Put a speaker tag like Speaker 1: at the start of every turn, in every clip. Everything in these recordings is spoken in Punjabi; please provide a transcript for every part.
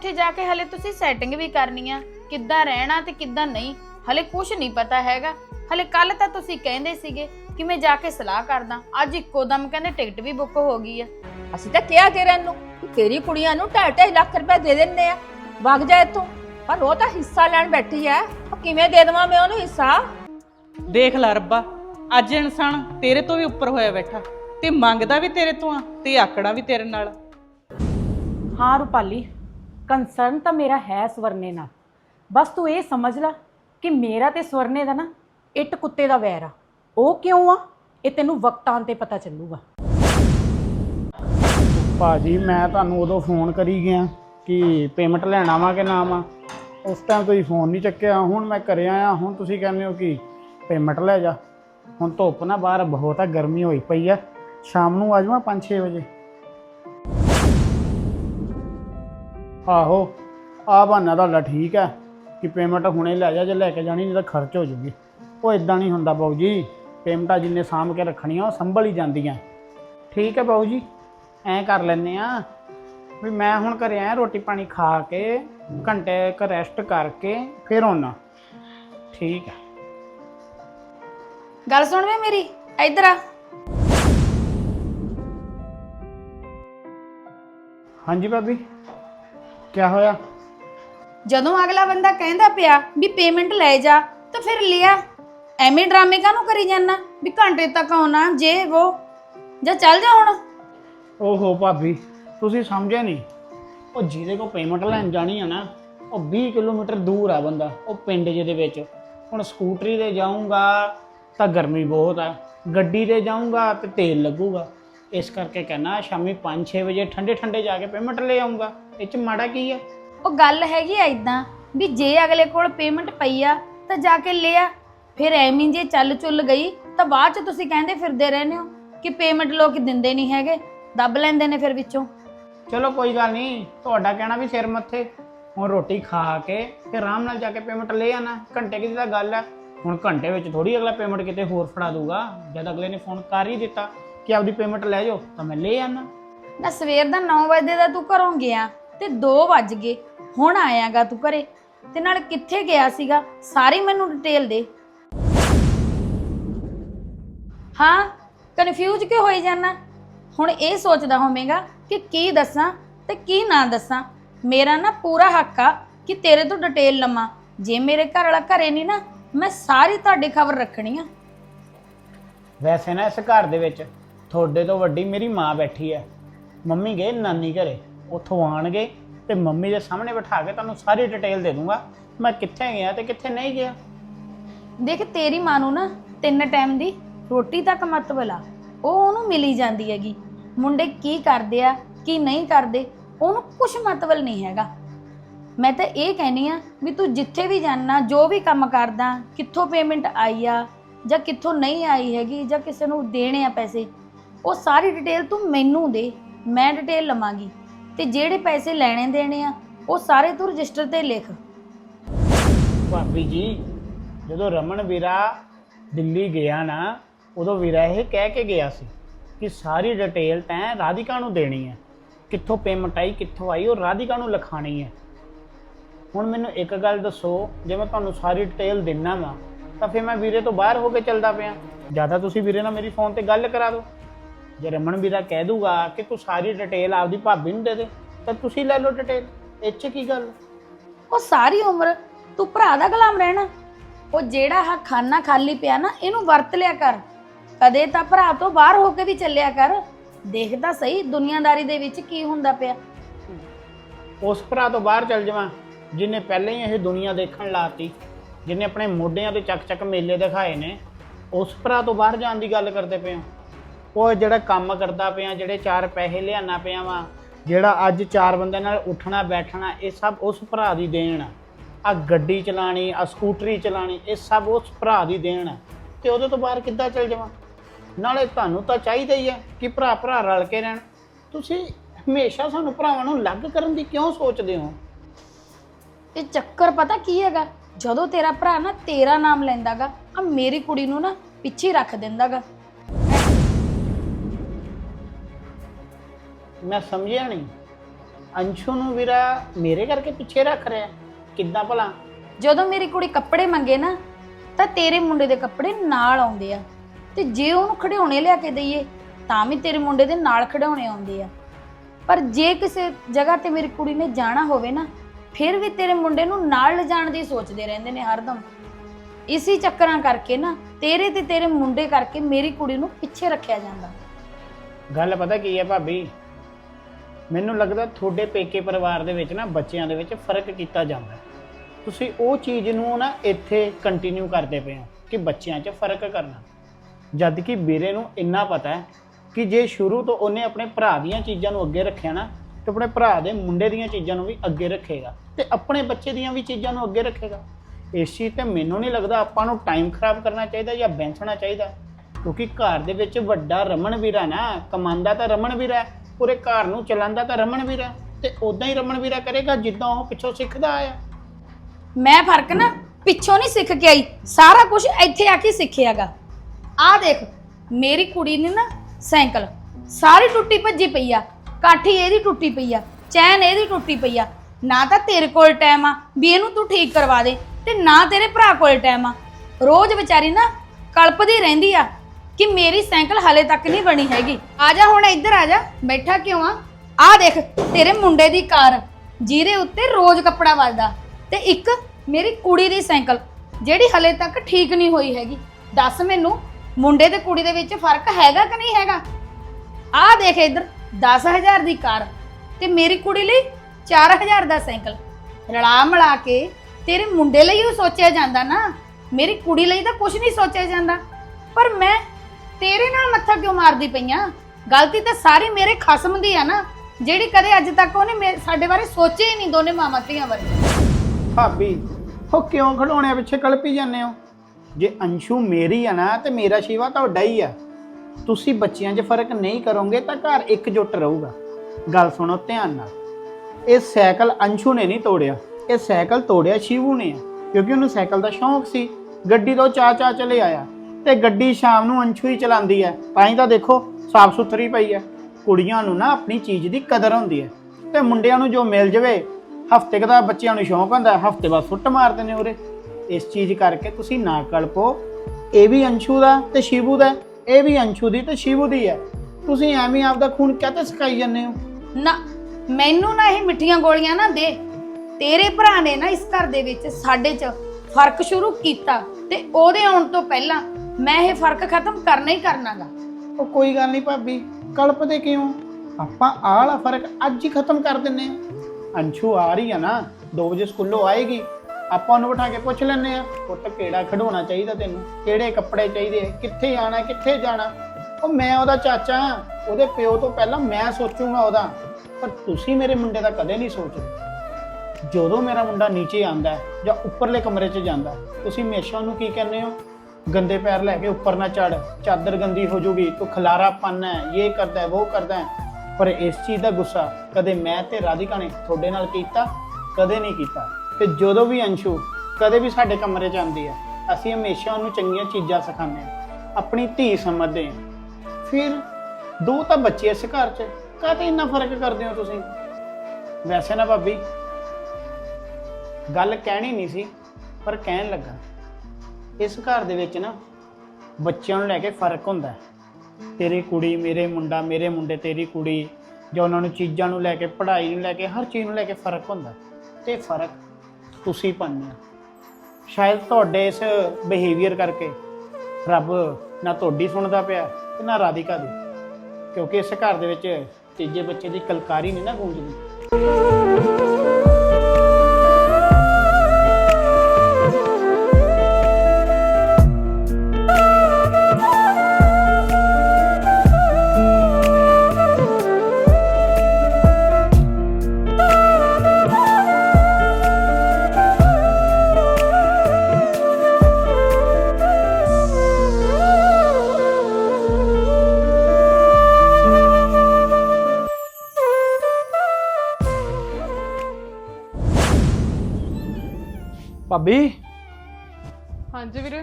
Speaker 1: ਉੱਥੇ ਜਾ ਕੇ ਹਲੇ ਤੁਸੀਂ ਸੈਟਿੰਗ ਵੀ ਕਰਨੀ ਆ ਕਿੱਦਾਂ ਰਹਿਣਾ ਤੇ ਕਿੱਦਾਂ ਨਹੀਂ ਹਲੇ ਕੁਝ ਨਹੀਂ ਪਤਾ ਹੈਗਾ। ਹਲੇ ਕੱਲ ਤਾਂ ਤੁਸੀਂ ਕਹਿੰਦੇ ਸੀਗੇ ਕਿ ਮੈਂ ਜਾ ਕੇ ਸਲਾਹ ਕਰਦਾ। ਅੱਜ ਇੱਕੋ ਦਮ ਕਹਿੰਦੇ ਟਿਕਟ ਵੀ ਬੁੱਕ ਹੋ ਗਈ ਆ।
Speaker 2: ਅਸੀਂ ਤਾਂ ਕਿਹਾ ਤੇਰੇ ਨੂੰ ਕਿ ਤੇਰੀ ਕੁੜੀਆਂ ਨੂੰ ਢਾਈ ਢਾਈ ਲੱਖ ਰੁਪਏ ਦੇ ਦਿੰਨੇ ਆ। ਵਗ ਜਾ ਇੱਥੋਂ। ਪਰ ਉਹ ਤਾਂ ਹਿੱਸਾ ਲੈਣ ਬੈਠੀ ਐ। ਉਹ ਕਿਵੇਂ ਦੇ ਦੇਵਾਂ ਮੈਂ ਉਹਨੂੰ ਹਿੱਸਾ?
Speaker 3: ਦੇਖ ਲੈ ਰੱਬਾ ਅੱਜ ਇਨਸਾਨ ਤੇਰੇ ਤੋਂ ਵੀ ਉੱਪਰ ਹੋਇਆ ਬੈਠਾ। ਤੇ ਮੰਗਦਾ ਵੀ ਤੇਰੇ ਤੋਂ ਆ ਤੇ ਆਕੜਾ ਵੀ ਤੇਰੇ ਨਾਲ।
Speaker 4: ਹਾਂ ਰੂਪਾਲੀ ਕੰਸਰਨ ਤਾਂ ਮੇਰਾ ਹੈ ਸਵਰਨੇ ਨਾਲ। ਬਸ ਤੂੰ ਇਹ ਸਮਝ ਲੈ ਕਿ ਮੇਰਾ ਤੇ ਸਵਰਨੇ ਦਾ ਨਾ ਇੱਟ ਕੁੱਤੇ ਦਾ ਵੈਰ ਆ। ਉਹ ਕਿਉਂ ਆ? ਇਹ ਤੈਨੂੰ ਵਕਤਾਂ ਤੇ ਪਤਾ ਚੱਲੂਗਾ।
Speaker 5: ਭਾਜੀ, ਮੈਂ ਤੁਹਾਨੂੰ ਉਦੋਂ ਫੋਨ ਕਰੀ ਗਿਆ ਕਿ ਪੇਮੈਂਟ ਲੈਣਾ ਵਾ ਕਿ ਨਾ ਵਾ ਉਸ ਟਾਈਮ ਤੁਸੀਂ ਫੋਨ ਨਹੀਂ ਚੱਕਿਆ। ਹੁਣ ਮੈਂ ਕਰਿਆ ਆ ਹੁਣ ਤੁਸੀਂ ਕਹਿੰਦੇ ਹੋ ਕਿ ਪੇਮੈਂਟ ਲੈ ਜਾ। ਹੁਣ ਧੁੱਪ ਨਾ ਬਾਹਰ ਬਹੁਤ ਆ, ਗਰਮੀ ਹੋਈ ਪਈ ਆ। ਸ਼ਾਮ ਨੂੰ ਆ ਜਾਵਾਂ 5-6 ਵਜੇ। ਆਹੋ ਆ ਬਹਾਨਾ ਤੁਹਾਡਾ ਠੀਕ ਹੈ ਕਿ ਪੇਮੈਂਟ ਹੁਣੇ ਲੈ ਜਾ ਜੇ ਲੈ ਕੇ ਜਾਣੀ ਨਹੀਂ ਤਾਂ ਖਰਚ ਹੋ ਜੂਗੀ। ਉਹ ਇਦਾਂ ਨਹੀਂ ਹੁੰਦਾ ਬਾਊ ਜੀ ਪੇਮੈਂਟਾਂ ਜਿੰਨੇ ਸਾਂਭ ਕੇ ਰੱਖਣੀਆਂ ਉਹ ਸੰਭਲ ਹੀ ਜਾਂਦੀਆਂ। ਠੀਕ ਹੈ ਬਾਊ ਜੀ ਐਂ ਕਰ ਲੈਨੇ ਆ ਵੀ ਮੈਂ ਹੁਣ ਘਰੇ ਆਇਆ ਰੋਟੀ ਪਾਣੀ ਖਾ ਕੇ ਘੰਟੇ ਕ ਰੈਸਟ ਕਰਕੇ ਫਿਰ ਆਉਣਾ ਠੀਕ ਹੈ।
Speaker 1: ਗੱਲ ਸੁਣ ਵੇ ਮੇਰੀ ਇੱਧਰ ਆ।
Speaker 5: ਹਾਂਜੀ ਭਾਬੀ। ਕੀ ਹੋਇਆ?
Speaker 1: ਜਦੋਂ ਅਗਲਾ ਬੰਦਾ ਕਹਿੰਦਾ ਪਿਆ ਵੀ ਪੇਮੈਂਟ ਲੈ ਜਾ ਤਾਂ ਫਿਰ ਲਿਆ। ਐਵੇਂ ਡਰਾਮੇ ਕਾਹਨੂੰ ਕਰੀ ਜਾਂਦਾ? ਵੀ ਘੰਟੇ ਤੱਕ ਆਉਣਾ ਜੇ ਉਹ ਜਾਂ ਚੱਲ ਜਾ ਹੁਣ।
Speaker 5: ਓਹੋ ਭਾਬੀ ਤੁਸੀਂ ਸਮਝਿਆ ਨਹੀਂ? ਉਹ ਜਿਹਦੇ ਕੋ ਪੇਮੈਂਟ ਲੈਣ ਜਾਣੀ ਆ ਨਾ ਉਹ 20 ਕਿਲੋਮੀਟਰ ਦੂਰ ਆ ਬੰਦਾ ਉਹ ਪਿੰਡ ਜਿਹਦੇ ਵਿੱਚ। ਹੁਣ ਸਕੂਟਰੀ ਤੇ ਜਾਊਂਗਾ ਤਾਂ ਗਰਮੀ ਬਹੁਤ ਆ ਗੱਡੀ ਤੇ ਜਾਊਂਗਾ ਤੇ ਤੇਲ ਲੱਗੂਗਾ। ਇਸ ਕਰਕੇ ਕਹਿਣਾ ਸ਼ਾਮੀ 5-6 ਵਜੇ ਠੰਡੇ ਠੰਡੇ ਜਾ ਕੇ ਪੇਮੈਂਟ ਲੈ ਆਊਂਗਾ। ਇਹ ਚ ਮਾੜਾ ਕੀ ਆ?
Speaker 1: ਉਹ ਗੱਲ ਹੈਗੀ ਆ ਇਦਾਂ ਵੀ ਜੇ ਅਗਲੇ ਕੋਲ ਪੇਮੈਂਟ ਪਈ ਆ ਤਾਂ ਜਾ ਕੇ ਲਿਆ ਫਿਰ ਐਵੇਂ ਜੇ ਚੱਲ ਚੁੱਲ ਗਈ ਤਾਂ ਬਾਅਦ ਚ ਤੁਸੀਂ ਕਹਿੰਦੇ ਫਿਰਦੇ ਰਹਿੰਦੇ ਹੋ ਕਿ ਪੇਮੈਂਟ ਲੋਕ ਦਿੰਦੇ ਨਹੀਂ ਹੈਗੇ ਦੱਬ ਲੈਂਦੇ ਨੇ ਫਿਰ ਵਿੱਚੋਂ।
Speaker 5: ਚਲੋ ਕੋਈ ਗੱਲ ਨਹੀਂ ਤੁਹਾਡਾ ਕਹਿਣਾ ਵੀ ਸਿਰ ਮੱਥੇ। ਹੁਣ ਰੋਟੀ ਖਾ ਕੇ ਤੇ ਆਰਾਮ ਨਾਲ ਜਾ ਕੇ ਪੇਮੈਂਟ ਲੈ ਆਣਾ। ਘੰਟੇ ਕਿਤੇ ਦਾ ਗੱਲ ਹੈ ਹੁਣ ਘੰਟੇ ਵਿੱਚ ਥੋੜੀ ਅਗਲਾ ਪੇਮੈਂਟ ਕਿਤੇ ਹੋਰ ਫੜਾ ਦੂਗਾ ਜਦ ਅਗਲੇ ਨੇ ਫੋਨ ਕਰ ਹੀ ਦਿੱਤਾ। ਕਿ ਆਪਦੀ ਪੇਮੈਂਟ ਲੈ ਜਾਓ ਤਾਂ ਮੈਂ ਲੈ ਆਣਾ
Speaker 1: ਨਾ ਸਵੇਰ ਦਾ 9 ਵਜੇ ਦਾ ਤੂੰ ਘਰੋਂ ਗਿਆ ਤੇ 2 ਵੱਜ ਗਏ ਹੁਣ ਆਇਆਗਾ ਤੂੰ ਘਰੇ। ਤੇ ਨਾਲ ਕਿੱਥੇ ਗਿਆ ਸੀਗਾ? ਸਾਰੀ ਮੈਨੂੰ ਡਿਟੇਲ ਦੇ। ਹਾਂ ਕਨਫਿਊਜ਼ ਕਿਉਂ ਹੋਈ ਜਾਣਾ ਹੁਣ ਇਹ ਸੋਚਦਾ ਹੋਵੇਂਗਾ ਕਿ ਕੀ ਦੱਸਾਂ ਤੇ ਕੀ ਨਾ ਦੱਸਾਂ। ਮੇਰਾ ਨਾ ਪੂਰਾ ਹੱਕ ਆ ਕਿ ਤੇਰੇ ਤੋਂ ਡਿਟੇਲ ਲਵਾਂ। ਜੇ ਮੇਰੇ ਘਰ ਵਾਲਾ ਘਰੇ ਨਹੀਂ ਨਾ ਮੈਂ ਸਾਰੀ ਤੁਹਾਡੀ ਖਬਰ ਰੱਖਣੀ ਆ।
Speaker 5: ਵੈਸੇ ਨਾ ਇਸ ਘਰ ਦੇ ਵਿੱਚ ਤੁਹਾਡੇ ਤੋਂ ਵੱਡੀ ਮੇਰੀ ਮਾਂ ਬੈਠੀ ਹੈ। ਮੰਮੀ ਗਏ ਨਾਨੀ ਘਰੇ, ਉੱਥੋਂ ਆਣਗੇ ਤੇ ਮੰਮੀ ਦੇ ਸਾਹਮਣੇ ਬਿਠਾ ਕੇ ਤੁਹਾਨੂੰ ਸਾਰੀ ਡਿਟੇਲ ਦੇ ਦੂੰਗਾ। ਮੈਂ ਕਿੱਥੇ ਗਿਆ ਤੇ ਕਿੱਥੇ ਨਹੀਂ ਗਿਆ?
Speaker 1: ਦੇਖ, ਤੇਰੀ ਮਾਂ ਨੂੰ ਨਾ ਤਿੰਨ ਟਾਈਮ ਦੀ ਰੋਟੀ ਤੱਕ ਮਤਵਲ ਆ ਉਹ ਉਹਨੂੰ ਮਿਲੀ ਜਾਂਦੀ ਹੈਗੀ। ਮੁੰਡੇ ਕੀ ਕਰਦੇ ਆ, ਕੀ ਨਹੀਂ ਕਰਦੇ, ਉਹਨੂੰ ਕੁਝ ਮਤਵਲ ਨਹੀਂ ਹੈਗਾ। ਮੈਂ ਤਾਂ ਇਹ ਕਹਿਨੀ ਆ ਵੀ ਤੂੰ ਜਿੱਥੇ ਵੀ ਜਾਣਾ, ਜੋ ਵੀ ਕੰਮ ਕਰਦਾ, ਕਿੱਥੋਂ ਪੇਮੈਂਟ ਆਈ ਆ, ਜਾਂ ਕਿੱਥੋਂ ਨਹੀਂ ਆਈ ਹੈਗੀ, ਜਾਂ ਕਿਸੇ ਨੂੰ ਦੇਣੇ ਆ ਪੈਸੇ ਉਹ ਸਾਰੀ ਡਿਟੇਲ ਤੂੰ ਮੈਨੂੰ ਦੇ, ਮੈਂ ਡਿਟੇਲ ਲਵਾਂਗੀ। ਤੇ ਜਿਹੜੇ ਪੈਸੇ ਲੈਣੇ ਦੇਣੇ ਆ, ਉਹ ਸਾਰੇ ਤੂੰ ਰਜਿਸਟਰ ਤੇ ਲਿਖ।
Speaker 5: ਭਾਬੀ ਜੀ, ਜਦੋਂ ਰਮਨ ਵੀਰਾ ਦਿੱਲੀ ਗਿਆ ਨਾ, ਉਦੋਂ ਵੀਰਾ ਇਹ ਕਹਿ ਕੇ ਗਿਆ ਸੀ ਕਿ ਸਾਰੀ ਡਿਟੇਲ ਤੈਂ ਰਾਧਿਕਾ ਨੂੰ ਦੇਣੀ ਹੈ। ਕਿੱਥੋਂ ਪੇਮੈਂਟ ਆਈ, ਕਿੱਥੋਂ ਆਈ, ਉਹ ਰਾਧਿਕਾ ਨੂੰ ਲਿਖਾਣੀ ਹੈ। ਹੁਣ ਮੈਨੂੰ ਇੱਕ ਗੱਲ ਦੱਸੋ, ਜੇ ਮੈਂ ਤੁਹਾਨੂੰ ਸਾਰੀ ਡਿਟੇਲ ਦਿੰਨਾ ਵਾ, ਤਾਂ ਫਿਰ ਮੈਂ ਵੀਰੇ ਤੋਂ ਬਾਹਰ ਹੋ ਕੇ ਚੱਲਦਾ ਪਿਆ। ਜ਼ਿਆਦਾ ਤੁਸੀਂ ਵੀਰੇ ਨਾਲ ਮੇਰੀ ਫੋਨ ਤੇ ਗੱਲ ਕਰਾ ਦਿਓ। ਜੇ ਰਮਨ ਵੀਰਾ ਕਹਿ ਦੂਗਾ ਕਿ ਤੂੰ ਸਾਰੀ ਡਿਟੇਲ ਆਪਦੀ ਭਾਬੀ ਨੂੰ ਦੇ ਦੇ ਤਾਂ ਤੁਸੀਂ ਲੈ ਲਓ ਡਿਟੇਲ ਇਹ 'ਚ ਕੀ ਗੱਲ?
Speaker 1: ਉਹ ਸਾਰੀ ਉਮਰ ਤੂੰ ਭਰਾ ਦਾ ਗੁਲਾਮ ਰਹਿਣਾ। ਉਹ ਜਿਹੜਾ ਹਾ ਖਾਨਾ ਖਾਲੀ ਪਿਆ ਨਾ ਇਹਨੂੰ ਵਰਤ ਲਿਆ ਕਰ। ਕਦੇ ਤਾਂ ਭਰਾ ਤੋਂ ਬਾਹਰ ਹੋ ਕੇ ਵੀ ਚੱਲਿਆ ਕਰ। ਦੇਖਦਾ ਸਹੀ ਦੁਨੀਆਦਾਰੀ ਦੇ ਵਿੱਚ ਕੀ ਹੁੰਦਾ ਪਿਆ।
Speaker 5: ਉਸ ਭਰਾ ਤੋਂ ਬਾਹਰ ਚੱਲ ਜਾਵਾਂ ਜਿਨੇ ਪਹਿਲਾਂ ਹੀ ਇਹ ਦੁਨੀਆ ਦੇਖਣ ਲਾਤੀ ਜਿਨੇ ਆਪਣੇ ਮੋਢਿਆਂ ਤੇ ਚੱਕ ਚੱਕ ਮੇਲੇ ਦਿਖਾਏ ਨੇ ਉਸ ਭਰਾ ਤੋਂ ਬਾਹਰ ਜਾਣ ਦੀ ਗੱਲ ਕਰਦੇ ਪਏ ਹੋ? ਉਹ ਜਿਹੜਾ ਕੰਮ ਕਰਦਾ ਪਿਆ, ਜਿਹੜੇ ਚਾਰ ਪੈਸੇ ਲਿਆਣਾ ਪਿਆ ਵਾ, ਜਿਹੜਾ ਅੱਜ ਚਾਰ ਬੰਦਿਆਂ ਨਾਲ ਉੱਠਣਾ, ਬੈਠਣਾ, ਇਹ ਸਭ ਉਸ ਭਰਾ ਦੀ ਦੇਣ ਆ। ਆ ਗੱਡੀ ਚਲਾਣੀ ਆ ਸਕੂਟਰੀ ਚਲਾਣੀ, ਇਹ ਸਭ ਉਸ ਭਰਾ ਦੀ ਦੇਣ ਆ। ਤੇ ਉਹਦੇ ਤੋਂ ਬਾਹਰ ਕਿੱਦਾਂ ਚੱਲ ਜਾਵਾਂ? ਨਾਲੇ ਤੁਹਾਨੂੰ ਤਾਂ ਚਾਹੀਦਾ ਹੀ ਹੈ ਕਿ ਭਰਾ ਭਰਾ ਰਲ ਕੇ ਰਹਿਣ। ਤੁਸੀਂ ਹਮੇਸ਼ਾ ਸਾਨੂੰ ਭਰਾਵਾਂ ਨੂੰ ਅਲੱਗ ਕਰਨ ਦੀ ਕਿਉਂ ਸੋਚਦੇ ਹੋ?
Speaker 1: ਇਹ ਚੱਕਰ ਪਤਾ ਕੀ ਹੈਗਾ? ਜਦੋਂ ਤੇਰਾ ਭਰਾ ਨਾ ਤੇਰਾ ਨਾਮ ਲੈਂਦਾਗਾ ਆ ਮੇਰੀ ਕੁੜੀ ਨੂੰ ਨਾ ਪਿੱਛੇ ਰੱਖ ਦਿੰਦਾਗਾ।
Speaker 5: ਮੈਂ ਸਮਝਿਆ ਨਹੀਂ। ਅੰਸ਼ੂ ਨੂੰ ਵੀਰਾ ਮੇਰੇ ਕਰਕੇ ਪਿੱਛੇ ਰੱਖ ਰਿਹਾ। ਕਿੱਦਾਂ ਭਲਾ?
Speaker 1: ਜਦੋਂ ਮੇਰੀ ਕੁੜੀ ਕੱਪੜੇ ਮੰਗੇ ਨਾ ਤਾਂ ਤੇਰੇ ਮੁੰਡੇ ਦੇ ਕੱਪੜੇ ਨਾਲ ਆਉਂਦੇ ਆ। ਤੇ ਜੇ ਉਹਨੂੰ ਖਿਡੌਣੇ ਲਿਆ ਕੇ ਦਈਏ ਤਾਂ ਵੀ ਤੇਰੇ ਮੁੰਡੇ ਦੇ ਨਾਲ ਖਿਡੌਣੇ ਆਉਂਦੇ ਆ। ਪਰ ਜੇ ਕਿਸੇ ਜਗ੍ਹਾ ਤੇ ਮੇਰੀ ਕੁੜੀ ਨੇ ਜਾਣਾ ਹੋਵੇ ਨਾ ਫਿਰ ਵੀ ਤੇਰੇ ਮੁੰਡੇ ਨੂੰ ਨਾਲ ਲਿਜਾਣ ਦੀ ਸੋਚਦੇ ਰਹਿੰਦੇ ਨੇ ਹਰਦਮ। ਇਸੀ ਚੱਕਰਾਂ ਕਰਕੇ ਨਾ ਤੇਰੇ ਤੇ ਤੇਰੇ ਮੁੰਡੇ ਕਰਕੇ ਮੇਰੀ ਕੁੜੀ ਨੂੰ ਪਿੱਛੇ ਰੱਖਿਆ ਜਾਂਦਾ।
Speaker 5: ਗੱਲ ਪਤਾ ਕੀ ਹੈ ਭਾਬੀ? ਮੈਨੂੰ ਲੱਗਦਾ ਤੁਹਾਡੇ ਪੇਕੇ ਪਰਿਵਾਰ ਦੇ ਵਿੱਚ ਨਾ ਬੱਚਿਆਂ ਦੇ ਵਿੱਚ ਫ਼ਰਕ ਕੀਤਾ ਜਾਂਦਾ ਹੈ। ਤੁਸੀਂ ਉਹ ਚੀਜ਼ ਨੂੰ ਨਾ ਇੱਥੇ ਕੰਟੀਨਿਊ ਕਰਦੇ ਪਏ ਹੋ ਕਿ ਬੱਚਿਆਂ 'ਚ ਫ਼ਰਕ ਕਰਨਾ। ਜਦ ਕਿ ਵੀਰੇ ਨੂੰ ਇੰਨਾ ਪਤਾ ਹੈ ਕਿ ਜੇ ਸ਼ੁਰੂ ਤੋਂ ਉਹਨੇ ਆਪਣੇ ਭਰਾ ਦੀਆਂ ਚੀਜ਼ਾਂ ਨੂੰ ਅੱਗੇ ਰੱਖਿਆ ਨਾ, ਤੇ ਆਪਣੇ ਭਰਾ ਦੇ ਮੁੰਡੇ ਦੀਆਂ ਚੀਜ਼ਾਂ ਨੂੰ ਵੀ ਅੱਗੇ ਰੱਖੇਗਾ ਤੇ ਆਪਣੇ ਬੱਚੇ ਦੀਆਂ ਵੀ ਚੀਜ਼ਾਂ ਨੂੰ ਅੱਗੇ ਰੱਖੇਗਾ। ਇਸ ਚੀਜ਼ ਤੇ ਮੈਨੂੰ ਨਹੀਂ ਲੱਗਦਾ ਆਪਾਂ ਨੂੰ ਟਾਈਮ ਖਰਾਬ ਕਰਨਾ ਚਾਹੀਦਾ ਜਾਂ ਬੈਂਸਣਾ ਚਾਹੀਦਾ, ਕਿਉਂਕਿ ਘਰ ਦੇ ਵਿੱਚ ਵੱਡਾ ਰਮਨ ਵੀਰਾ ਨਾ ਕਮਾਂਦਾ ਤਾਂ ਰਮਨ ਵੀਰਾ ਪੂਰੇ ਘਰ ਨੂੰ ਚਲਾਉਂਦਾ ਤਾਂ ਰਮਨ ਹੈ, ਤੇ ਉਦਾਂ ਹੀ ਰਮਨ ਕਰੇਗਾ ਜਿੱਦਾਂ ਉਹ ਪਿੱਛੋਂ ਸਿੱਖਦਾ ਆਇਆ।
Speaker 1: ਮੈਂ ਫ਼ਰਕ ਨਾ ਪਿੱਛੋਂ ਨਹੀਂ ਸਿੱਖ ਕੇ ਆਈ ਸਾਰਾ ਕੁਝ ਇੱਥੇ ਆ ਕੇ ਸਿੱਖਿਆਗਾ। ਆਹ ਦੇਖ ਮੇਰੀ ਕੁੜੀ ਨੇ ਨਾ ਸਾਈਕਲ ਸਾਰੀ ਟੁੱਟੀ ਭੱਜੀ ਪਈ ਆ ਕਾਠੀ ਇਹਦੀ ਟੁੱਟੀ ਪਈ ਆ ਚੈਨ ਇਹਦੀ ਟੁੱਟੀ ਪਈ ਆ। ਨਾ ਤਾਂ ਤੇਰੇ ਕੋਲ ਟਾਈਮ ਆ ਵੀ ਇਹਨੂੰ ਤੂੰ ਠੀਕ ਕਰਵਾ ਦੇ ਤੇ ਨਾ ਤੇਰੇ ਭਰਾ ਕੋਲ ਟਾਈਮ ਆ। ਰੋਜ਼ ਵਿਚਾਰੀ ਨਾ ਕਲਪਦੀ ਰਹਿੰਦੀ ਆ ਕਿ ਮੇਰੀ ਸਾਈਕਲ ਹਲੇ ਤੱਕ ਨਹੀਂ ਬਣੀ ਹੈਗੀ। ਆ ਜਾ ਹੁਣ ਇੱਧਰ ਆ ਜਾ, ਬੈਠਾ ਕਿਉਂ ਆ? ਆ ਦੇਖ, ਤੇਰੇ ਮੁੰਡੇ ਦੀ ਕਾਰ, ਜਿਹਦੇ ਉੱਤੇ ਰੋਜ਼ ਕੱਪੜਾ ਵੱਜਦਾ। ਤੇ ਇੱਕ ਮੇਰੀ ਕੁੜੀ ਦੀ ਸਾਈਕਲ, ਜਿਹੜੀ ਹਲੇ ਤੱਕ ਠੀਕ ਨਹੀਂ ਹੋਈ ਹੈਗੀ। ਦੱਸ ਮੈਨੂੰ, ਮੁੰਡੇ ਤੇ ਕੁੜੀ ਦੇ ਵਿੱਚ ਫ਼ਰਕ ਹੈਗਾ ਕਿ ਨਹੀਂ ਹੈਗਾ? ਆਹ ਦੇਖ ਇੱਧਰ 10000 ਦੀ ਕਾਰ, ਤੇ ਮੇਰੀ ਕੁੜੀ ਲਈ 4000 ਦਾ ਸਾਈਕਲ। ਰਲਾ ਮਿਲਾ ਕੇ ਤੇਰੇ ਮੁੰਡੇ ਲਈ ਉਹ ਸੋਚਿਆ ਜਾਂਦਾ ਨਾ। ਮੇਰੀ ਕੁੜੀ ਲਈ ਤਾਂ ਕੁਝ ਨਹੀਂ ਸੋਚਿਆ ਜਾਂਦਾ। ਪਰ ਮੈਂ ਤੇਰੇ ਨਾਲ ਮੱਥਾ ਕਿਉਂ ਮਾਰਦੀ ਪਈਆਂ? ਗਲਤੀ ਤਾਂ ਸਾਰੀ ਮੇਰੇ ਖਸਮ ਦੀ ਆ ਨਾ। ਜਿਹੜੀ ਕਦੇ ਅੱਜ ਤੱਕ ਉਹਨੇ ਮੇ- ਸਾਡੇ ਬਾਰੇ ਸੋਚਿਆ ਹੀ ਨਹੀਂ ਦੋਨੇ ਮਾਮਾ ਧੀਆਂ ਬਾਰੇ।
Speaker 5: ਭਾਬੀ, ਉਹ ਕਿਉਂ ਖੜਾਉਣੇ ਪਿੱਛੇ ਕਲਪੀ ਜਾਂਦੇ ਹੋ? ਜੇ ਅੰਸ਼ੂ ਮੇਰੀ ਆ ਨਾ, ਤੇ ਮੇਰਾ ਸ਼ਿਵਾ ਤੁਹਾਡਾ ਹੀ ਆ। ਤੁਸੀਂ ਬੱਚਿਆਂ 'ਚ ਫ਼ਰਕ ਨਹੀਂ ਕਰੋਗੇ, ਤਾਂ ਘਰ ਇਕਜੁੱਟ ਰਹੂਗਾ। ਗੱਲ ਸੁਣੋ ਧਿਆਨ ਨਾਲ। ਇਹ ਸਾਈਕਲ ਅੰਸ਼ੂ ਨੇ ਨਹੀਂ ਤੋੜਿਆ। ਇਹ ਸਾਈਕਲ ਤੋੜਿਆ ਸ਼ਿਵੂ ਨੇ ਆ, ਕਿਉਂਕਿ ਉਹਨੂੰ ਸਾਈਕਲ ਦਾ ਸ਼ੌਂਕ ਸੀ। ਗੱਡੀ ਤੋਂ ਚਾ ਚਾ ਚਲੇ ਆਇਆ। ਤੇ ਗੱਡੀ ਸ਼ਾਮ ਨੂੰ ਅੰਸ਼ੂ ਹੀ ਚਲਾਉਂਦੀ ਹੈ। ਤਾਂ ਹੀ ਤਾਂ ਦੇਖੋ, ਸਾਫ਼ ਸੁਥਰੀ ਪਈ ਹੈ। ਕੁੜੀਆਂ ਨੂੰ ਨਾ ਆਪਣੀ ਚੀਜ਼ ਦੀ ਕਦਰ ਹੁੰਦੀ ਹੈ। ਤੇ ਮੁੰਡਿਆਂ ਨੂੰ ਜੋ ਮਿਲ ਜਵੇ, ਹਫ਼ਤੇ ਦਾ ਬੱਚਿਆਂ ਨੂੰ ਸ਼ੌਂਕ ਹੁੰਦਾ ਹਫ਼ਤੇ ਬਾਅਦ ਸੁੱਟ ਮਾਰਦੇ ਨੇ ਉਰੇ। ਇਸ ਚੀਜ਼ ਕਰਕੇ ਤੁਸੀਂ ਨਾ ਕਲਪੋ। ਇਹ ਵੀ ਅੰਸ਼ੂ ਦਾ ਤੇ ਸ਼ਿਵੂ ਦਾ ਇਹ ਵੀ ਅੰਸ਼ੂ ਦੀ ਤੇ ਸ਼ਿਵੂ ਦੀ ਹੈ। ਤੁਸੀਂ ਐਵੇਂ ਆਪਦਾ ਖੂਨ ਕਾਹਤੇ ਸਕਾਈ ਜਾਂਦੇ ਹੋ?
Speaker 1: ਨਾ, ਮੈਨੂੰ ਨਾ ਇਹ ਮਿੱਠੀਆਂ ਗੋਲੀਆਂ ਨਾ ਦੇ। ਤੇਰੇ ਭਰਾ ਨੇ ਨਾ ਇਸ ਘਰ ਦੇ ਵਿੱਚ ਸਾਡੇ 'ਚ ਫ਼ਰਕ ਸ਼ੁਰੂ ਕੀਤਾ ਤੇ ਉਹਦੇ ਆਉਣ ਤੋਂ ਪਹਿਲਾਂ ਮੈਂ ਇਹ ਫ਼ਰਕ ਖਤਮ ਕਰਨਾ ਹੀ ਕਰਨਾਗਾ
Speaker 5: ਉਹ ਕੋਈ ਗੱਲ ਨਹੀਂ ਭਾਬੀ ਕਲਪਦੇ ਕਿਉਂ? ਆਪਾਂ ਆਹ ਵਾਲਾ ਫ਼ਰਕ ਅੱਜ ਹੀ ਖਤਮ ਕਰ ਦਿੰਨੇ ਆ। ਅੰਸ਼ੂ ਆ ਰਹੀ ਆ ਨਾ 2 ਵਜੇ ਸਕੂਲੋਂ ਆਏਗੀ। ਆਪਾਂ ਉਹਨੂੰ ਬਿਠਾ ਕੇ ਪੁੱਛ ਲੈਣੇ ਆ ਪੁੱਤ ਕਿਹੜਾ ਖਿਡੌਣਾ ਚਾਹੀਦਾ ਤੈਨੂੰ? ਕਿਹੜੇ ਕੱਪੜੇ ਚਾਹੀਦੇ ਆ? ਕਿੱਥੇ ਆਣਾ ਕਿੱਥੇ ਜਾਣਾ? ਉਹ ਮੈਂ ਉਹਦਾ ਚਾਚਾ ਹਾਂ, ਉਹਦੇ ਪਿਓ ਤੋਂ ਪਹਿਲਾਂ ਮੈਂ ਸੋਚੂਗਾ ਉਹਦਾ। ਪਰ ਤੁਸੀਂ ਮੇਰੇ ਮੁੰਡੇ ਦਾ ਕਦੇ ਨਹੀਂ ਸੋਚਦੇ। ਜਦੋਂ ਮੇਰਾ ਮੁੰਡਾ ਨੀਚੇ ਆਂਦਾ ਹੈ ਜਾਂ ਉੱਪਰਲੇ ਕਮਰੇ 'ਚ ਜਾਂਦਾ ਹੈ, ਤੁਸੀਂ ਹਮੇਸ਼ਾ ਉਹਨੂੰ ਕੀ ਕਹਿੰਦੇ ਹੋ? ਗੰਦੇ ਪੈਰ ਲੈ ਕੇ ਉੱਪਰ ਨਾ ਚੜ ਚਾਦਰ ਗੰਦੀ ਹੋ ਜੂਗੀ, ਤੂੰ ਖਲਾਰਾ ਪਾਣਾ ਹੈ, ਇਹ ਕਰਦਾ ਹੈ, ਉਹ ਕਰਦਾ ਪਰ ਇਸ ਚੀਜ਼ ਦਾ ਗੁੱਸਾ ਕਦੇ ਮੈਂ ਤੇ ਰਾਧਿਕਾ ਨੇ ਤੁਹਾਡੇ ਨਾਲ ਕੀਤਾ, ਕਦੇ ਨਹੀਂ ਕੀਤਾ। ਤੇ ਜਦੋਂ ਵੀ ਅੰਸ਼ੂ ਕਦੇ ਵੀ ਸਾਡੇ ਕਮਰੇ 'ਚ ਆਉਂਦੀ ਹੈ, ਅਸੀਂ ਹਮੇਸ਼ਾ ਉਹਨੂੰ ਚੰਗੀਆਂ ਚੀਜ਼ਾਂ ਸਿਖਾਉਂਦੇ ਹਾਂ, ਆਪਣੀ ਧੀ ਸਮਝਦੇ ਹਾਂ। ਫਿਰ ਦੋ ਤਾਂ ਬੱਚੇ ਇਸ ਘਰ 'ਚ, ਕਾਹਤੇ ਇੰਨਾ ਫ਼ਰਕ ਕਰਦੇ ਹੋ ਤੁਸੀਂ? ਵੈਸੇ ਨਾ ਭਾਬੀ, ਗੱਲ ਕਹਿਣੀ ਨਹੀਂ ਸੀ, ਪਰ ਕਹਿਣ ਲੱਗਾ। ਇਸ ਘਰ ਦੇ ਵਿੱਚ ਨਾ ਬੱਚਿਆਂ ਨੂੰ ਲੈ ਕੇ ਫ਼ਰਕ ਹੁੰਦਾ ਹੈ। ਤੇਰੀ ਕੁੜੀ, ਮੇਰੇ ਮੁੰਡਾ, ਮੇਰੇ ਮੁੰਡੇ, ਤੇਰੀ ਕੁੜੀ ਜਾਂ ਉਹਨਾਂ ਨੂੰ ਚੀਜ਼ਾਂ ਨੂੰ ਲੈ ਕੇ, ਪੜ੍ਹਾਈ ਨੂੰ ਲੈ ਕੇ, ਹਰ ਚੀਜ਼ ਨੂੰ ਲੈ ਕੇ ਫ਼ਰਕ ਹੁੰਦਾ ਹੈ। ਤੇ ਫ਼ਰਕ ਤੁਸੀਂ ਪਾਉਂਦੇ ਹੋ। ਸ਼ਾਇਦ ਤੁਹਾਡੇ ਇਸ ਬਿਹੇਵੀਅਰ ਕਰਕੇ ਰੱਬ ਨਾ ਤੁਹਾਡੀ ਸੁਣਦਾ ਪਿਆ ਤੇ ਨਾ ਰਾਧਿਕਾ ਦੀ, ਕਿਉਂਕਿ ਇਸ ਘਰ ਦੇ ਵਿੱਚ ਤੀਜੇ ਬੱਚੇ ਦੀ ਕਲਕਾਰੀ ਨਹੀਂ ਨਾ ਗੂੰਜਦੀ।
Speaker 6: ਭਾਬੀ?
Speaker 3: ਹਾਂਜੀ ਵੀਰੇ।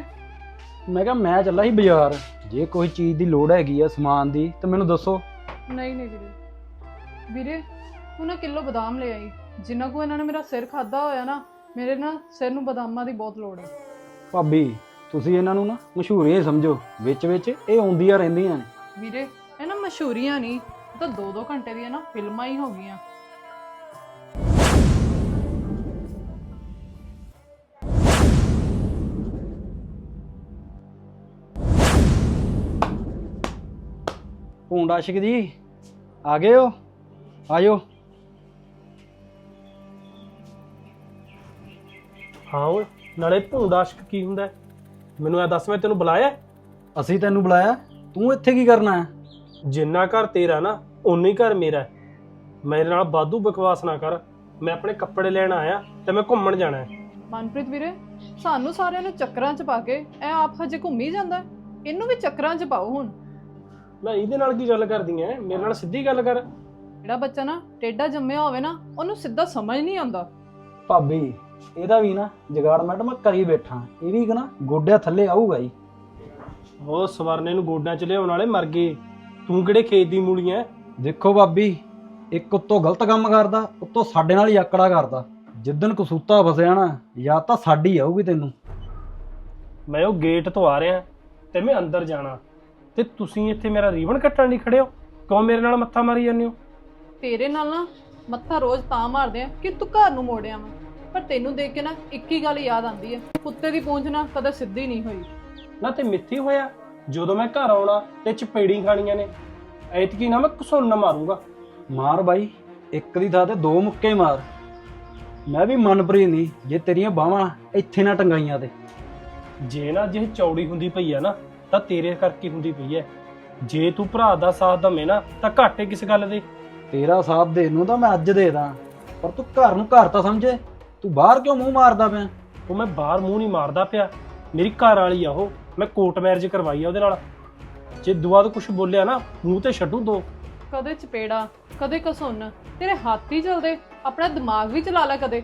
Speaker 6: ਮੈਂ ਕਿਹਾ ਮੈਂ ਚੱਲਾ ਸੀ ਬਾਜ਼ਾਰ। ਜੇ ਕੋਈ ਚੀਜ਼ ਦੀ ਲੋੜ ਹੈਗੀ ਆ ਸਮਾਨ ਦੀ ਤਾਂ ਮੈਨੂੰ ਦੱਸੋ।
Speaker 7: ਨਹੀਂ ਨਹੀਂ ਵੀਰੇ। ਵੀਰੇ ਤੂੰ ਨਾ ਕਿਲੋ ਬਦਾਮ ਲੈ ਆਈ। ਜਿੰਨਾ ਕੋ ਇਹਨਾਂ ਨੇ ਮੇਰਾ ਸਿਰ ਖਾਦਾ ਹੋਇਆ ਨਾ ਮੇਰੇ ਨਾ ਸਿਰ ਨੂੰ ਬਦਾਮਾਂ ਦੀ ਬਹੁਤ ਲੋੜ ਹੈ
Speaker 6: ਭਾਬੀ ਤੁਸੀਂ ਇਹਨਾਂ ਨੂੰ ਨਾ ਮਸ਼ਹੂਰ ਇਹ ਸਮਝੋ। ਵਿੱਚ ਵਿੱਚ ਇਹ ਆਉਂਦੀਆਂ ਰਹਿੰਦੀਆਂ ਨੇ।
Speaker 7: ਵੀਰੇ ਇਹ ਨਾ ਮਸ਼ਹੂਰੀਆਂ ਨਹੀਂ ਤਾਂ 2-2 ਘੰਟੇ ਦੀਆਂ ਨਾ ਫਿਲਮਾਂ ਹੀ ਹੋ ਗਈਆਂ।
Speaker 6: ਭੂੰਡ ਆਸ਼ਿਕ ਜੀ ਆ ਗਏ ਹੋ? ਆਜੋ
Speaker 8: ਹਾਂ ਓਏ ਨਾਲੇ ਭੂੰਡ ਆਸ਼ਕ ਕੀ ਹੁੰਦਾ? ਹੈ? ਮੈਨੂੰ ਇਹ ਦੱਸ ਮੈਂ ਤੈਨੂੰ ਬੁਲਾਇਆ? ਹੈ?
Speaker 6: ਅਸੀਂ ਤੈਨੂੰ ਬੁਲਾਇਆ? ਤੂੰ ਇੱਥੇ ਕੀ ਕਰਨਾ ਹੈ?
Speaker 8: ਜਿੰਨਾ ਘਰ ਤੇਰਾ ਨਾ ਓਨਾ ਹੀ ਘਰ ਮੇਰਾ ਹੈ। ਮੇਰੇ ਨਾਲ ਬਾਦੂ ਬਕਵਾਸ ਨਾ ਕਰ। ਮੈਂ ਆਪਣੇ ਕੱਪੜੇ ਲੈਣ ਆਇਆ ਤੇ ਮੈਂ ਘੁੰਮਣ ਜਾਣਾ ਹੈ।
Speaker 7: ਮਨਪ੍ਰੀਤ ਵੀਰੇ ਸਾਨੂੰ ਸਾਰਿਆਂ ਨੂੰ ਚੱਕਰਾਂ 'ਚ ਪਾ ਕੇ ਇਹ ਆਪ ਹਜੇ ਘੁੰਮੀ ਜਾਂਦਾ ਹੈ। ਇਹਨੂੰ ਵੀ ਚੱਕਰਾਂ 'ਚ ਪਾਓ ਹੁਣ।
Speaker 8: ਮੈਂ ਇਹਦੇ ਨਾਲ ਕੀ ਗੱਲ ਕਰਦੀ ਐ? ਮੇਰੇ ਨਾਲ ਸਿੱਧੀ ਗੱਲ ਕਰ।
Speaker 7: ਜਿਹੜਾ ਬੱਚਾ ਨਾ ਟੇਡਾ ਜੰਮਿਆ ਹੋਵੇ ਨਾ ਉਹਨੂੰ ਸਿੱਧਾ ਸਮਝ ਨਹੀਂ ਆਉਂਦਾ।
Speaker 6: ਭਾਬੀ ਇਹਦਾ ਵੀ ਨਾ ਜਗਾੜ ਮੈਡਮ ਮੈਂ ਕਰੀ ਬੈਠਾ। ਇਹ ਵੀ ਨਾ ਗੋਡਿਆਂ ਥੱਲੇ ਆਊਗਾ ਹੀ
Speaker 8: ਉਹ ਸਵਰਨੇ ਨੂੰ ਗੋਡਾਂ 'ਚ ਲਿਆਉਣ ਵਾਲੇ ਮਰ ਗਏ। ਤੂੰ ਕਿਹੜੇ ਖੇਤ ਦੀ ਮੂਲੀ ਐ?
Speaker 6: ਦੇਖੋ ਭਾਬੀ ਇੱਕ ਉੱਤੋਂ ਗਲਤ ਕੰਮ ਕਰਦਾ ਉੱਤੋਂ ਸਾਡੇ ਨਾਲ ਹੀ ਆਕੜਾ ਕਰਦਾ। ਜਿੱਦਣ ਕਸੂਤਾ ਫਸਿਆ ਨਾ ਜਾਂ ਤਾਂ ਸਾਡੀ ਆਊਗੀ ਤੈਨੂੰ।
Speaker 8: ਮੈਂ ਉਹ ਗੇਟ ਤੋਂ ਆ ਰਿਹਾ ਤੇ ਮੈਂ ਅੰਦਰ ਜਾਣਾ। ਤੇ ਤੁਸੀਂ ਇੱਥੇ ਮੇਰਾ ਰੀਵਨ ਕੱਟਣ ਲਈ ਖੜੇ ਹੋ? ਕਿਉਂ ਮੇਰੇ ਨਾਲ ਮੱਥਾ ਮਾਰੀ ਜਾਂਦੇ ਹੋ?
Speaker 7: ਤੇਰੇ ਨਾਲ ਨਾ ਮੱਥਾ ਰੋਜ਼ ਤਾਂ ਮਾਰਦੇ ਆ ਕਿ ਤੂੰ ਘਰ ਨੂੰ ਮੋੜਿਆ ਵਾ ਪਰ ਤੈਨੂੰ ਦੇਖ ਕੇ ਨਾ ਇੱਕ ਹੀ ਗੱਲ ਯਾਦ ਆਉਂਦੀ ਹੈ। ਕੁੱਤੇ ਦੀ ਪੂੰਛ ਨਾ ਕਦੇ ਸਿੱਧੀ ਨਹੀਂ ਹੋਈ।
Speaker 8: ਨਾ ਤੇ ਮਿੱਥੀ ਹੋਇਆ। ਜਦੋਂ ਮੈਂ ਘਰ ਆਉਣਾ ਤੇ ਚਪੇੜੀ ਖਾਣੀਆਂ ਨੇ। ਐਤਕੀ ਨਾ ਮੈਂ ਘਸੁੰਨ ਮਾਰੂੰਗਾ।
Speaker 6: ਮਾਰ ਬਾਈ ਇੱਕ ਦੀ ਥਾਂ ਤੇ ਦੋ ਮੁੱਕੇ ਮਾਰ। ਮੈਂ ਵੀ ਮਨਪ੍ਰੀਤ ਨਹੀਂ ਜੇ ਤੇਰੀਆਂ ਬਾਹਾਂ ਇੱਥੇ ਨਾ ਟੰਗਾਈਆਂ ਤੇ।
Speaker 8: ਜੇ ਨਾ ਜੇ ਚੌੜੀ ਹੁੰਦੀ ਪਈ ਆ ਨਾ ਤਾਂ ਤੇਰੇ ਕਰਕੇ ਹੁੰਦੀ ਪਈ ਐ। ਜੇ ਤੂੰ ਭਰਾ ਦਾ ਸਾਥ ਦਵੇਂ ਨਾ ਤਾਂ ਘਾਟੇ ਕਿਸ ਗੱਲ ਦੇ?
Speaker 6: ਤੇਰਾ ਸਾਥ ਦੇਣ ਨੂੰ ਤਾਂ ਮੈਂ ਅੱਜ ਦੇ ਦਾਂ ਪਰ ਤੂੰ ਘਰ ਨੂੰ ਘਰ ਤਾਂ ਸਮਝੇ। ਤੂੰ ਬਾਹਰ ਕਿਉਂ ਮੂੰਹ ਮਾਰਦਾ ਪਿਆ?
Speaker 8: ਉਹ ਮੈਂ ਬਾਹਰ ਮੂੰਹ ਨਹੀਂ ਮਾਰਦਾ ਪਿਆ। ਮੇਰੀ ਘਰ ਵਾਲੀ ਆ ਉਹ ਮੈਂ ਕੋਰਟ ਮੈਰਿਜ ਕਰਵਾਈ ਆ ਉਹਦੇ ਨਾਲ। ਜੇ ਦੁਆ ਤੋਂ ਕੁਝ ਬੋਲਿਆ ਨਾ ਮੂੰਹ ਤੇ ਛੱਡੂ ਦੋ।
Speaker 7: ਕਦੇ ਚਪੇੜਾ ਕਦੇ ਕਸੁੰਨ ਤੇਰੇ ਹੱਥ ਹੀ ਚਲਦੇ ਆਪਣਾ ਦਿਮਾਗ ਵੀ ਚਲਾ ਲੈ ਕਦੇ।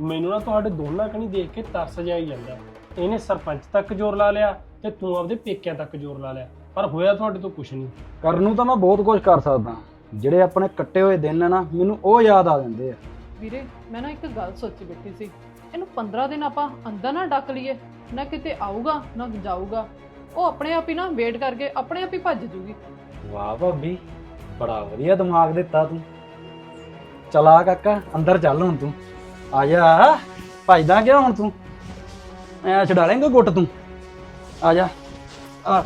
Speaker 8: ਮੈਨੂੰ ਨਾ ਤੁਹਾਡੇ ਦੋਨਾਂ ਕਣੀ ਦੇਖ ਕੇ ਤਰਸ ਹੀ ਜਾਂਦਾ ਇਹਨੇ ਸਰਪੰਚ ਤੱਕ ਜ਼ੋਰ ਲਾ ਲਿਆ। ਤੇ ਤੂੰ ਆਪਦੇ ਪੇਕਿਆਂ ਤੱਕ ਜ਼ੋਰ ਲਾ ਲਿਆ। ਪਰ ਹੋਇਆ ਤੁਹਾਡੇ ਤੋਂ ਕੁਝ ਨਹੀਂ।
Speaker 6: ਕਰਨ ਨੂੰ ਤਾਂ ਮੈਂ ਬਹੁਤ ਕੁਝ ਕਰ ਸਕਦਾ। ਜਿਹੜੇ ਆਪਣੇ ਕੱਟੇ ਹੋਏ ਦਿਨ ਨੇ ਨਾ ਮੈਨੂੰ ਉਹ ਯਾਦ ਆ ਜਾਂਦੇ ਆ।
Speaker 7: ਵੀਰੇ ਮੈਂ ਨਾ ਇੱਕ ਗੱਲ ਸੋਚੀ ਬੈਠੀ ਸੀ। ਇਹਨੂੰ 15 ਦਿਨ ਆਪਾਂ ਅੰਦਰ ਨਾ ਡੱਕ ਲਈਏ। ਨਾ ਕਿਤੇ ਆਊਗਾ ਨਾ ਜਾਊਗਾ। ਉਹ ਆਪਣੇ ਆਪ ਹੀ ਨਾ ਵੇਟ ਕਰਕੇ ਆਪਣੇ ਆਪ ਹੀ ਭੱਜ ਜੂਗੀ।
Speaker 6: ਵਾਹ ਭਾਬੀ ਬੜਾ ਵਧੀਆ ਦਿਮਾਗ ਦਿੱਤਾ ਤੂੰ। ਚਲਾ ਕਾਕਾ ਅੰਦਰ ਚੱਲ ਹੁਣ ਤੂੰ। ਆ ਜਾ ਭੱਜਦਾ ਕਿਉਂ ਹੁਣ ਤੂੰ? ਐ ਛਡਾ ਲੇਂਗਾ ਗੁੱਟ ਤੂੰ। ਆ ਜਾ। ਆ।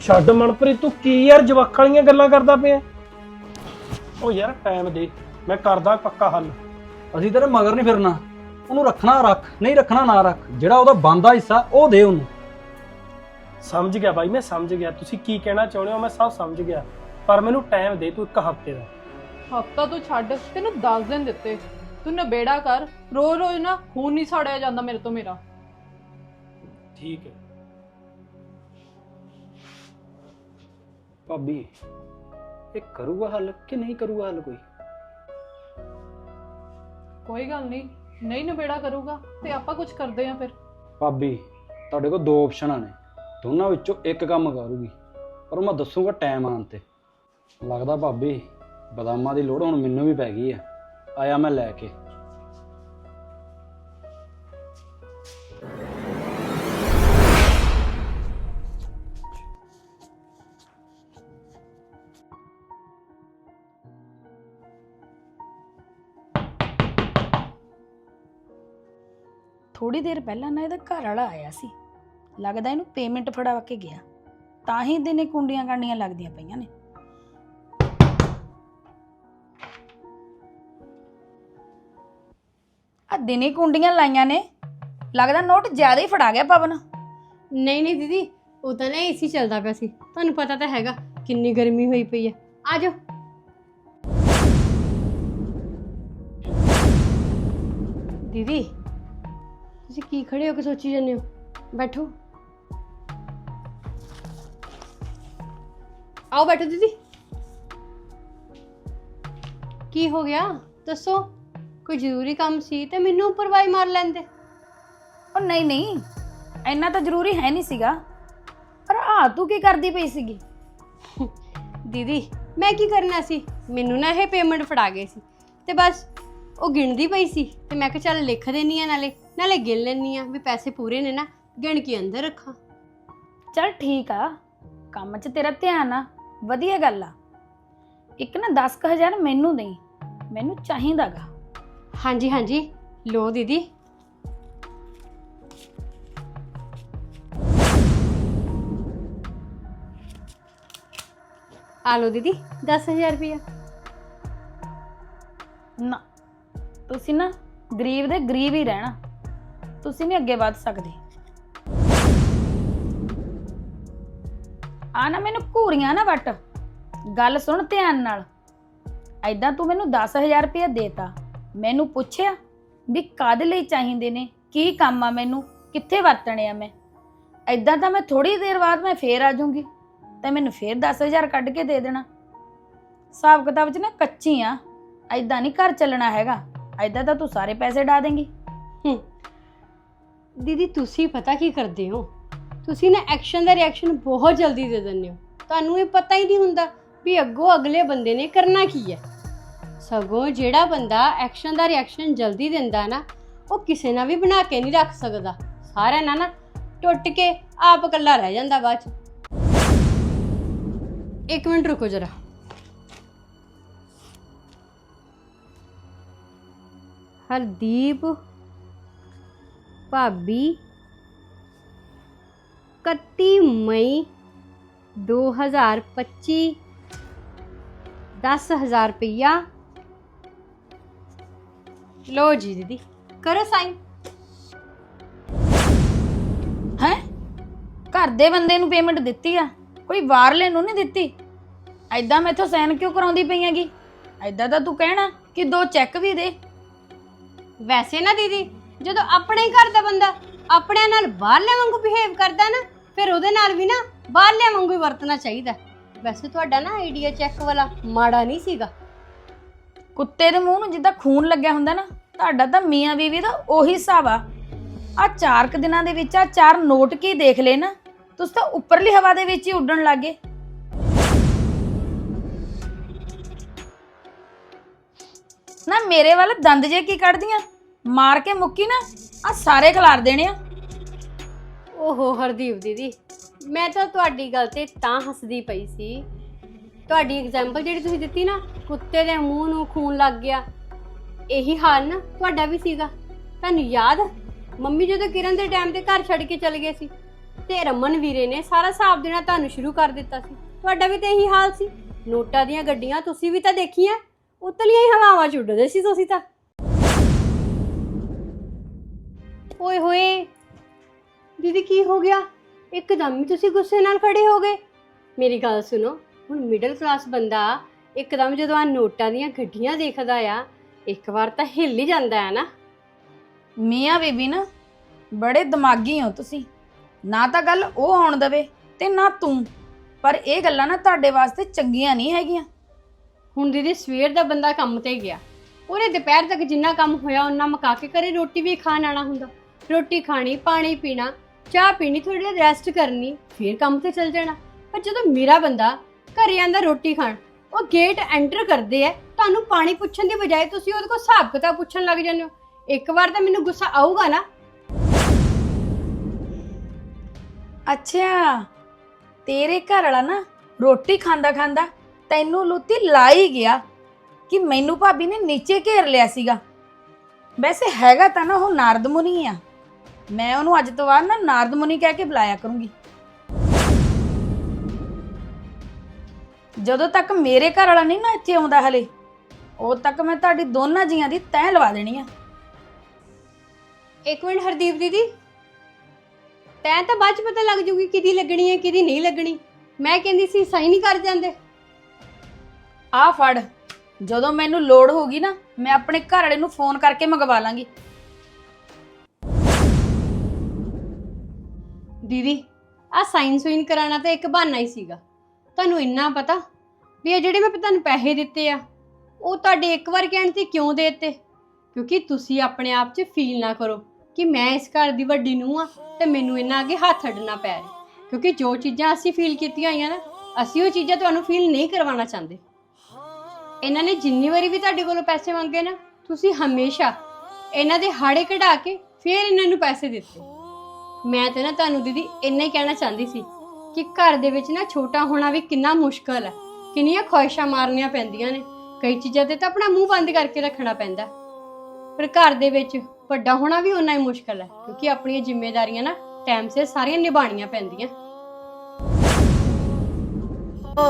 Speaker 8: ਛੱਡ ਮਨਪ੍ਰੀਤ ਤੂੰ ਕੀ ਯਾਰ ਜਵਾਕਾਂ ਵਾਲੀਆਂ ਗੱਲਾਂ ਕਰਦਾ ਪਿਆ? ਉਹ ਯਾਰ ਟਾਈਮ ਦੇ ਮੈਂ ਕਰਦਾ ਪੱਕਾ ਹੱਲ।
Speaker 6: ਅਸੀਂ ਤੇਰੇ ਮਗਰ ਨਹੀਂ ਫਿਰਨਾ। ਉਹਨੂੰ ਰੱਖਣਾ ਰੱਖ ਨਹੀਂ ਰੱਖਣਾ ਨਾ ਰੱਖ। ਜਿਹੜਾ ਉਹਦਾ ਬੰਦਾ ਹਿੱਸਾ ਉਹ ਦੇ ਉਹਨੂੰ।
Speaker 8: ਸਮਝ ਗਿਆ ਬਾਈ ਮੈਂ ਸਮਝ ਗਿਆ। ਤੁਸੀਂ ਕੀ ਕਹਿਣਾ ਚਾਹੁੰਦੇ ਹੋ ਮੈਂ ਸਭ ਸਮਝ ਗਿਆ। ਪਰ ਮੈਨੂੰ ਟਾਈਮ ਦੇ ਤੂੰ ਇੱਕ ਹਫ਼ਤੇ ਦਾ।
Speaker 7: ਹਫਤਾ ਤੂੰ ਛੱਡ ਤੈਨੂੰ 10 ਦਿਨ ਦਿੱਤੇ। ਤੂੰ ਨਬੇੜਾ ਕਰ। ਰੋਜ਼ ਰੋਜ਼ ਨਾ ਖੂਨ ਨਹੀਂ ਸਾੜਿਆ ਜਾਂਦਾ ਮੇਰੇ ਤੋਂ ਮੇਰਾ।
Speaker 8: ਠੀਕ ਹੈ।
Speaker 6: ਭਾਬੀ ਇਹ ਕਰੂਗਾ ਹੱਲ ਕਿ ਨਹੀਂ ਕਰੂਗਾ ਹੱਲ ਕੋਈ?
Speaker 7: ਕੋਈ ਗੱਲ ਨਹੀਂ ਨਹੀਂ ਨਬੇੜਾ ਕਰੂਗਾ ਤੇ ਆਪਾਂ ਕੁਝ ਕਰਦੇ ਆ ਫਿਰ।
Speaker 6: ਭਾਬੀ ਤੁਹਾਡੇ ਕੋਲ ਦੋ ਆਪਸ਼ਨਾਂ ਨੇ। ਦੋਨਾਂ ਵਿੱਚੋਂ ਇੱਕ ਕੰਮ ਕਰੂਗੀ ਪਰ ਮੈਂ ਦੱਸੂਗਾ ਟਾਈਮ ਆਉਣ ਤੇ। ਲੱਗਦਾ ਭਾਬੀ ਬਦਾਮਾਂ ਦੀ ਲੋੜ ਹੁਣ ਮੈਨੂੰ ਵੀ ਪੈ ਗਈ ਆ। ਆਇਆ ਮੈਂ ਲੈ ਕੇ।
Speaker 1: ਥੋੜੀ ਦੇਰ ਪਹਿਲਾਂ ਨਾ ਇਹਦਾ ਘਰ ਵਾਲਾ ਆਇਆ ਸੀ। ਲੱਗਦਾ ਇਹਨੂੰ ਪੇਮੈਂਟ ਫੜਾ ਕੇ ਗਿਆ। ਤਾਂ ਹੀ ਦਿਨੇ ਕੁੰਡੀਆਂ ਕਾਂਡੀਆਂ ਲੱਗਦੀਆਂ ਪਈਆਂ ਨੇ। ਆ ਦਿਨੇ ਕੁੰਡੀਆਂ ਲਾਈਆਂ ਨੇ। ਲੱਗਦਾ ਨੋਟ ਜ਼ਿਆਦਾ ਹੀ ਫੜਾ ਗਿਆ ਪਵਨ।
Speaker 9: ਨਹੀਂ ਨਹੀਂ ਦੀਦੀ ਉਹ ਤਾਂ ਨਾ ਏਸੀ ਚੱਲਦਾ ਪਿਆ ਸੀ। ਤੁਹਾਨੂੰ ਪਤਾ ਤਾਂ ਹੈਗਾ ਕਿੰਨੀ ਗਰਮੀ ਹੋਈ ਪਈ ਹੈ ਆ ਜਾਓ। ਦੀਦੀ ਤੁਸੀਂ ਕੀ ਖੜੇ ਹੋ ਕੇ ਸੋਚੀ ਜਾਂਦੇ ਹੋ? ਬੈਠੋ। ਆਓ ਬੈਠੋ ਦੀਦੀ। ਕੀ ਹੋ ਗਿਆ? ਦੱਸੋ। ਕੋਈ ਜ਼ਰੂਰੀ ਕੰਮ ਸੀ ਤੇ ਮੈਨੂੰ ਉੱਪਰ ਵਾਈ ਮਾਰ ਲੈਂਦੇ।
Speaker 1: ਉਹ ਨਹੀਂ ਨਹੀਂ। ਇੰਨਾ ਤਾਂ ਜ਼ਰੂਰੀ ਹੈ ਨਹੀਂ ਸੀਗਾ। ਪਰ ਆ ਤੂੰ ਕੀ ਕਰਦੀ ਪਈ ਸੀਗੀ?
Speaker 9: ਦੀਦੀ ਮੈਂ ਕੀ ਕਰਨਾ ਸੀ? ਮੈਨੂੰ ਨਾ ਇਹ ਪੇਮੈਂਟ ਫੜਾ ਗਏ ਸੀ। ਤੇ ਬਸ ਉਹ ਗਿਣਦੀ ਪਈ ਸੀ ਤੇ ਮੈਂ ਕਿਹਾ ਚੱਲ ਲਿਖ ਦੇਣੀ ਆ ਨਾਲੇ। ਨਾਲੇ ਗਿਣ ਲੈਣੀ ਆ ਵੀ ਪੈਸੇ ਪੂਰੇ ਨੇ ਨਾ ਗਿਣ ਕੇ ਅੰਦਰ ਰੱਖਾਂ।
Speaker 1: ਚਲ ਠੀਕ ਆ ਕੰਮ 'ਚ ਤੇਰਾ ਧਿਆਨ ਆ ਵਧੀਆ ਗੱਲ ਆ। ਇੱਕ ਨਾ 10000 ਮੈਨੂੰ ਦੇਈ ਮੈਨੂੰ ਚਾਹੀਦਾਗਾ।
Speaker 9: ਹਾਂਜੀ ਹਾਂਜੀ ਲੋ ਦੀਦੀ। ਆ ਲੋ ਦੀਦੀ 10000 ਰੁਪਇਆ
Speaker 1: ਨਾ ਤੁਸੀਂ ਨਾ ਗਰੀਬ ਦੇ ਗਰੀਬ ਹੀ ਰਹਿਣਾ। ਤੁਸੀਂ ਨਹੀਂ ਅੱਗੇ ਵੱਧ ਸਕਦੇ। ਆ ਨਾ ਮੈਨੂੰ ਘੂਰੀਆਂ ਨਾ ਵੱਟ। ਗੱਲ ਸੁਣ ਧਿਆਨ ਨਾਲ। ਐਦਾਂ ਤੂੰ ਮੈਨੂੰ 10000 ਰੁਪਏ ਦੇਤਾ। ਮੈਨੂੰ ਪੁੱਛਿਆ ਵੀ ਕਾਦੇ ਲਈ ਚਾਹੀਦੇ ਨੇ? ਕੀ ਕੰਮ ਆ ਮੈਨੂੰ? ਕਿੱਥੇ ਵਰਤਣੇ ਆ ਮੈਂ? ਐਦਾਂ ਤਾਂ ਮੈਂ ਥੋੜੀ ਦੇਰ ਬਾਅਦ ਮੈਂ ਫੇਰ ਆ ਜਾਊਂਗੀ। ਤੇ ਮੈਨੂੰ ਫੇਰ 10000 ਕੱਢ ਕੇ ਦੇ ਦੇਣਾ। ਹਿਸਾਬ ਕਿਤਾਬ 'ਚ ਨਾ ਕੱਚੀ ਆ। ਐਦਾਂ ਨਹੀਂ ਘਰ ਚੱਲਣਾ ਹੈਗਾ। ਐਦਾਂ ਤਾਂ ਤੂੰ ਸਾਰੇ ਪੈਸੇ ਡਾ ਦੇਂਗੀ।
Speaker 9: ਹੂੰ। ਦੀਦੀ, ਤੁਸੀਂ ਪਤਾ ਕੀ ਕਰਦੇ ਹੋ? ਤੁਸੀਂ ਨਾ ਐਕਸ਼ਨ ਦਾ ਰਿਐਕਸ਼ਨ ਬਹੁਤ ਜਲਦੀ ਦੇ ਦਿੰਦੇ ਹੋ। ਤੁਹਾਨੂੰ ਇਹ ਪਤਾ ਹੀ ਨਹੀਂ ਹੁੰਦਾ ਵੀ ਅੱਗੋਂ ਅਗਲੇ ਬੰਦੇ ਨੇ ਕਰਨਾ ਕੀ ਹੈ। ਸਗੋਂ ਜਿਹੜਾ ਬੰਦਾ ਐਕਸ਼ਨ ਦਾ ਰਿਐਕਸ਼ਨ ਜਲਦੀ ਦਿੰਦਾ ਨਾ, ਉਹ ਕਿਸੇ ਨਾਲ ਵੀ ਬਣਾ ਕੇ ਨਹੀਂ ਰੱਖ ਸਕਦਾ। ਸਾਰਿਆਂ ਨਾਲ ਨਾ ਟੁੱਟ ਕੇ ਆਪ ਇਕੱਲਾ ਰਹਿ ਜਾਂਦਾ ਬਾਅਦ ਚ। ਇੱਕ ਮਿੰਟ ਰੁਕੋ ਜਰਾ। ਹਰਦੀਪ ਭਾਬੀ 31 ਮਈ 2025 10000 ਰੁਪਇਆ ਲੋ ਜੀ ਦੀਦੀ, ਕਰੋ ਸਾਈਨ।
Speaker 1: ਹੈ? ਘਰ ਦੇ ਬੰਦੇ ਨੂੰ ਪੇਮੈਂਟ ਦਿੱਤੀ ਆ? ਕੋਈ ਬਾਹਰਲੇ ਨੂੰ ਨਹੀਂ ਦਿੱਤੀ? ਐਦਾਂ ਮੈਥੋਂ ਸਾਈਨ ਕਿਉਂ ਕਰਾਉਂਦੀ ਪਈਆਂਗੀ ਐਦਾਂ ਤਾਂ ਤੂੰ ਕਹਿਣਾ ਕਿ ਦੋ ਚੈੱਕ ਵੀ ਦੇ।
Speaker 9: ਵੈਸੇ ਨਾ ਦੀਦੀ ਜਦੋਂ ਆਪਣੇ ਘਰ ਦਾ ਬੰਦਾ ਆਪਣਿਆਂ ਨਾਲ ਬਾਹਰਲੇ ਵਾਂਗੂ ਬਿਹੇਵ ਕਰਦਾ ਨਾ, ਫਿਰ ਉਹਦੇ ਨਾਲ ਵੀ ਨਾ ਬਾਹਰਲੇ ਵਾਂਗੂ ਹੀ ਵਰਤਣਾ ਚਾਹੀਦਾ। ਵੈਸੇ ਤੁਹਾਡਾ ਨਾ ਆਈਡੀਆ ਚੈੱਕ ਵਾਲਾ ਮਾੜਾ ਨਹੀਂ ਸੀਗਾ।
Speaker 1: ਕੁੱਤੇ ਦੇ ਮੂੰਹ ਨੂੰ ਜਿੱਦਾਂ ਖੂਨ ਲੱਗਿਆ ਹੁੰਦਾ ਨਾ, ਤੁਹਾਡਾ ਤਾਂ ਮੀਆਂ ਬੀਵੀ ਦਾ ਉਹੀ ਹਿਸਾਬ ਆ। ਆ ਚਾਰ ਕੁ ਦਿਨਾਂ ਦੇ ਵਿੱਚ ਆ ਚਾਰ ਨੋਟ ਕੀ ਦੇਖ ਲਏ ਨਾ, ਤੁਸੀਂ ਤਾਂ ਉੱਪਰਲੀ ਹਵਾ ਦੇ ਵਿੱਚ ਹੀ ਉੱਡਣ ਲੱਗੇ ਨਾ ਮੇਰੇ ਵੱਲ ਦੰਦ ਜੇ ਕੀ ਕੱਢਦੀਆਂ? ਮਾਰ ਕੇ ਮੁੱਕੀ ਨਾ ਆ ਸਾਰੇ ਖਿਲਾਰ ਦੇਣੇ ਆ।
Speaker 9: ਓਹੋ ਹਰਦੀਪ ਦੀਦੀ, ਮੈਂ ਤਾਂ ਤੁਹਾਡੀ ਗੱਲ ਤੇ ਤਾਂ ਹੱਸਦੀ ਪਈ ਸੀ। ਤੁਹਾਡੀ ਐਗਜ਼ਾਮਪਲ ਜਿਹੜੀ ਤੁਸੀਂ ਦਿੱਤੀ ਨਾ, ਕੁੱਤੇ ਦੇ ਮੂੰਹ ਨੂੰ ਖੂਨ ਲੱਗ ਗਿਆ। ਇਹੀ ਹਾਲ ਨਾ ਤੁਹਾਡਾ ਵੀ ਸੀਗਾ। ਤੁਹਾਨੂੰ ਯਾਦ? ਮੰਮੀ ਜਦੋਂ ਕਿਰਨ ਦੇ ਟਾਈਮ ਤੇ ਘਰ ਛੱਡ ਕੇ ਚਲੇ ਗਏ ਸੀ, ਤੇ ਰਮਨ ਵੀਰੇ ਨੇ ਸਾਰਾ ਹਿਸਾਬ ਦੇਣਾ ਤੁਹਾਨੂੰ ਸ਼ੁਰੂ ਕਰ ਦਿੱਤਾ ਸੀ। ਤੁਹਾਡਾ ਵੀ ਤਾਂ ਇਹੀ ਹਾਲ ਸੀ। ਨੋਟਾਂ ਦੀਆਂ ਗੱਡੀਆਂ ਤੁਸੀਂ ਵੀ ਤਾਂ ਦੇਖੀਆਂ, ਉਤਲੀਆਂ ਹੀ ਹਵਾਵਾਂ ਚ ਸੀ ਤੁਸੀਂ ਤਾਂ। ਓਏ ਹੋਏ। ਦੀਦੀ ਕੀ ਹੋ ਗਿਆ? ਇੱਕਦਮ ਹੀ ਤੁਸੀਂ ਗੁੱਸੇ ਨਾਲ ਖੜੇ ਹੋ ਗਏ। ਮੇਰੀ ਗੱਲ ਸੁਣੋ ਹੁਣ ਮਿਡਲ ਕਲਾਸ ਬੰਦਾ ਇੱਕਦਮ ਜਦੋਂ ਆ ਨੋਟਾਂ ਦੀਆਂ ਗੱਡੀਆਂ ਦੇਖਦਾ ਆ ਇੱਕ ਵਾਰ ਤਾਂ ਹਿੱਲ ਹੀ ਜਾਂਦਾ ਹੈ ਨਾ।
Speaker 1: ਮੀਆਂ ਬੀਬੀ ਨਾ ਬੜੇ ਦਿਮਾਗੀ ਹੋ ਤੁਸੀਂ। ਨਾ ਤਾਂ ਗੱਲ ਉਹ ਆਉਣ ਦਵੇ ਤੇ ਨਾ ਤੂੰ। ਪਰ ਇਹ ਗੱਲਾਂ ਨਾ ਤੁਹਾਡੇ ਵਾਸਤੇ ਚੰਗੀਆਂ ਨਹੀਂ ਹੈਗੀਆਂ।
Speaker 9: ਹੁਣ ਦੀਦੀ ਸਵੇਰ ਦਾ ਬੰਦਾ ਕੰਮ ਤੇ ਗਿਆ। ਉਹਨੇ ਦੁਪਹਿਰ ਤੱਕ ਜਿੰਨਾ ਕੰਮ ਹੋਇਆ ਉਹਨਾਂ ਮੁਕਾ ਕੇ ਘਰੇ ਰੋਟੀ ਵੀ ਖਾਣ ਆਣਾ ਹੁੰਦਾ। ਰੋਟੀ ਖਾਣੀ, ਪਾਣੀ ਪੀਣਾ, ਚਾਹ ਪੀਣੀ ਥੋੜੀ ਦੇਰ ਰੈਸਟ ਕਰਨੀ, ਫਿਰ ਕੰਮ ਤੇ ਚਲ ਜਾਣਾ। ਪਰ ਜਦੋਂ ਮੇਰਾ ਬੰਦਾ ਘਰੇ ਆਂਦਾ ਰੋਟੀ ਖਾਣ, ਉਹ ਗੇਟ ਐਂਟਰ ਕਰਦੇ ਆ, ਤੁਹਾਨੂੰ ਪਾਣੀ ਪੁੱਛਣ ਦੀ ਬਜਾਏ ਤੁਸੀਂ ਉਹਦੇ ਕੋਲ ਹਿਸਾਬ ਕਿਤਾਬ ਪੁੱਛਣ ਲੱਗ ਜਾਂਦੇ ਹੋ। ਇੱਕ ਵਾਰ ਤਾਂ ਮੈਨੂੰ ਗੁੱਸਾ ਆਊਗਾ ਨਾ।
Speaker 1: ਅੱਛਾ, ਤੇਰੇ ਘਰ ਵਾਲਾ ਨਾ ਰੋਟੀ ਖਾਂਦਾ ਖਾਂਦਾ ਤੈਨੂੰ ਲੁੱਤੀ ਲਾ ਹੀ ਗਿਆ ਕਿ ਮੈਨੂੰ ਭਾਬੀ ਨੇ ਨੀਚੇ ਘੇਰ ਲਿਆ ਸੀਗਾ। ਵੈਸੇ ਹੈਗਾ ਤਾਂ ਨਾ ਉਹ ਨਾਰਦ ਮੁਨੀ ਆ। ਮੈਂ ਉਹਨੂੰ ਅੱਜ ਤੋਂ ਬਾਅਦ ਨਾ ਨਾਰਦ ਮੁਨੀ ਕਹਿ ਕੇ ਬੁਲਾਇਆ ਕਰੂੰਗੀ। ਜਦੋਂ ਤੱਕ ਮੇਰੇ ਘਰ ਵਾਲਾ ਨਹੀਂ ਨਾ ਇੱਥੇ ਆਉਂਦਾ ਹਲੇ ਉਦੋਂ ਤੱਕ ਮੈਂ ਤੁਹਾਡੀ ਦੋਨਾਂ ਜੀਆਂ ਦੀ ਤੈਅ ਲਵਾ ਦੇਣੀ ਆ।
Speaker 9: ਇੱਕ ਮਿੰਟ ਹਰਦੀਪ ਦੀਦੀ ਤੈਂ ਤਾਂ ਬਾਅਦ ਚ ਪਤਾ ਲੱਗ ਜੂਗੀ ਕਿਹਦੀ ਲੱਗਣੀ ਹੈ ਕਿਹਦੀ ਨਹੀਂ ਲੱਗਣੀ। ਮੈਂ ਕਹਿੰਦੀ ਸੀ ਸਹੀ ਨਹੀਂ ਕਰ ਜਾਂਦੇ।
Speaker 1: ਆ ਫੜ ਜਦੋਂ ਮੈਨੂੰ ਲੋੜ ਹੋਗੀ ਨਾ ਮੈਂ ਆਪਣੇ ਘਰ ਵਾਲੇ ਨੂੰ ਫੋਨ ਕਰਕੇ ਮੰਗਵਾ ਲਾਂਗੀ।
Speaker 9: ਦੀਦੀ ਆ ਸਾਈਨ ਸੂਈਨ ਕਰਾਉਣਾ ਤਾਂ ਇੱਕ ਬਹਾਨਾ ਹੀ ਸੀਗਾ। ਤੁਹਾਨੂੰ ਇੰਨਾ ਪਤਾ ਵੀ ਇਹ ਜਿਹੜੇ ਮੈਂ ਤੁਹਾਨੂੰ ਪੈਸੇ ਦਿੱਤੇ ਆ, ਉਹ ਤੁਹਾਡੇ ਇੱਕ ਵਾਰ ਕਹਿਣ ਤੇ ਕਿਉਂ ਦੇ ਦਿੱਤੇ? ਕਿਉਂਕਿ ਤੁਸੀਂ ਆਪਣੇ ਆਪ 'ਚ ਫੀਲ ਨਾ ਕਰੋ ਕਿ ਮੈਂ ਇਸ ਘਰ ਦੀ ਵੱਡੀ ਨੂੰ ਆ ਤੇ ਮੈਨੂੰ ਇਹਨਾਂ ਅੱਗੇ ਹੱਥ ਅੱਡਣਾ ਪੈ ਰਿਹਾ। ਕਿਉਂਕਿ ਜੋ ਚੀਜ਼ਾਂ ਅਸੀਂ ਫੀਲ ਕੀਤੀਆਂ ਹੋਈਆਂ ਨਾ, ਅਸੀਂ ਉਹ ਚੀਜ਼ਾਂ ਤੁਹਾਨੂੰ ਫੀਲ ਨਹੀਂ ਕਰਵਾਉਣਾ ਚਾਹੁੰਦੇ। ਇਹਨਾਂ ਨੇ ਜਿੰਨੀ ਵਾਰੀ ਵੀ ਤੁਹਾਡੇ ਕੋਲੋਂ ਪੈਸੇ ਮੰਗੇ ਨਾ, ਤੁਸੀਂ ਹਮੇਸ਼ਾ ਇਹਨਾਂ ਦੇ ਹਾੜੇ ਕਢਾ ਕੇ ਫਿਰ ਇਹਨਾਂ ਨੂੰ ਪੈਸੇ ਦਿੱਤੇ। ਮੈਂ ਤੇ ਨਾ ਤੁਹਾਨੂੰ ਦੀਦੀ ਇੰਨਾ ਹੀ ਕਹਿਣਾ ਚਾਹੁੰਦੀ ਸੀ ਕਿ ਘਰ ਦੇ ਵਿੱਚ ਨਾ ਛੋਟਾ ਹੋਣਾ ਵੀ ਕਿੰਨਾ ਮੁਸ਼ਕਲ ਹੈ। ਕਿੰਨੀਆਂ ਖੁਆਇਸ਼ਾਂ ਮਾਰਨੀਆਂ ਪੈਂਦੀਆਂ ਨੇ। ਕਈ ਚੀਜ਼ਾਂ ਤੇ ਤਾਂ ਆਪਣਾ ਮੂੰਹ ਬੰਦ ਕਰਕੇ ਰੱਖਣਾ ਪੈਂਦਾ। ਪਰ ਘਰ ਦੇ ਵਿੱਚ ਵੱਡਾ ਹੋਣਾ ਵੀ ਉਨਾ ਹੀ ਮੁਸ਼ਕਲ ਹੈ, ਕਿਉਂਕਿ ਆਪਣੀਆਂ ਜ਼ਿੰਮੇਵਾਰੀਆਂ ਨਾ ਟਾਈਮ ਸਿਰ ਸਾਰੀਆਂ ਨਿਭਾਉਣੀਆਂ ਪੈਂਦੀਆਂ।
Speaker 10: ਓ